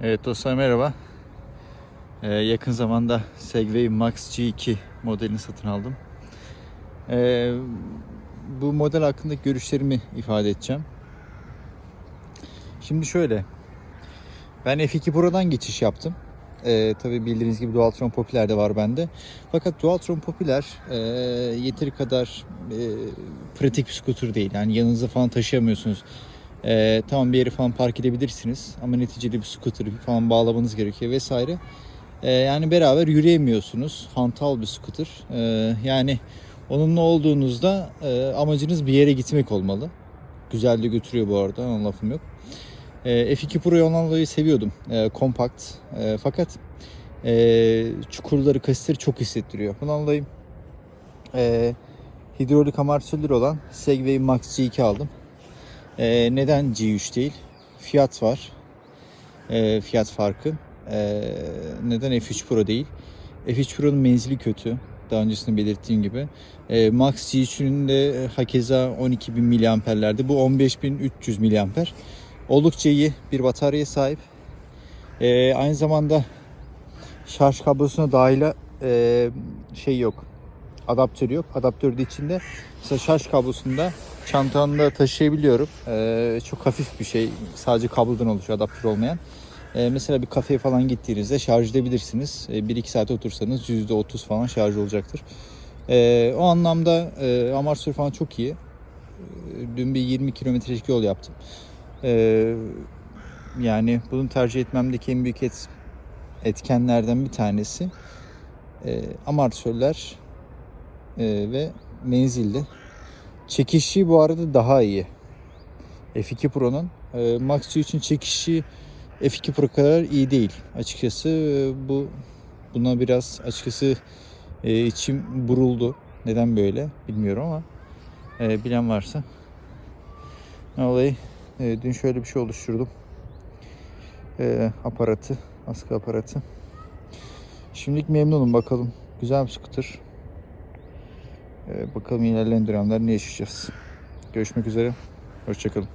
Evet dostlar merhaba. Ee, yakın zamanda Segway Max G2 modelini satın aldım. Ee, bu model hakkındaki görüşlerimi ifade edeceğim. Şimdi şöyle. Ben F2 Pro'dan geçiş yaptım. Ee, tabii bildiğiniz gibi Dualtron Popüler de var bende. Fakat Dualtron Popüler e, yeteri kadar e, pratik bir scooter değil. Yani yanınıza falan taşıyamıyorsunuz. Ee, tamam bir yere falan park edebilirsiniz ama neticede bir scooter'ı falan bağlamanız gerekiyor vesaire. Ee, yani beraber yürüyemiyorsunuz. Hantal bir scooter. Ee, yani onunla olduğunuzda e, amacınız bir yere gitmek olmalı. Güzel de götürüyor bu arada. Ona lafım yok. Ee, F2 Pro'yu ondan dolayı seviyordum. Ee, kompakt. Ee, fakat e, çukurları, kasisleri çok hissettiriyor. Bundan dolayı e, hidrolik amortisörleri olan Segway Max G2 aldım. Ee, neden G3 değil? Fiyat var. Ee, fiyat farkı. Ee, neden F3 Pro değil? F3 Pro'nun menzili kötü. Daha öncesinde belirttiğim gibi. Ee, Max G3'ün de hakeza 12.000 miliamperlerde. Bu 15.300 miliamper. Oldukça iyi bir bataryaya sahip. Ee, aynı zamanda şarj kablosuna dahil e, şey yok. Adaptör yok. Adaptör de içinde. Mesela şarj kablosunda çantamda taşıyabiliyorum. Ee, çok hafif bir şey. Sadece kablodan oluşuyor adaptör olmayan. Ee, mesela bir kafeye falan gittiğinizde şarj edebilirsiniz. Ee, 1-2 saat otursanız %30 falan şarj olacaktır. Ee, o anlamda e, amortisör falan çok iyi. Ee, Dün bir 20 kilometrelik yol yaptım. Ee, yani bunu tercih etmemdeki en büyük et, etkenlerden bir tanesi e, amortisörler e, ve menzilli. Çekişi bu arada daha iyi. F2 Pro'nun. E, Max için çekişi F2 Pro kadar iyi değil. Açıkçası e, bu buna biraz açıkçası e, içim buruldu. Neden böyle bilmiyorum ama e, bilen varsa. Olayı e, dün şöyle bir şey oluşturdum. E, aparatı, askı aparatı. Şimdilik memnunum bakalım. Güzel bir scooter. Ee, bakalım ilerleyen dönemler ne yaşayacağız. Görüşmek üzere. Hoşçakalın.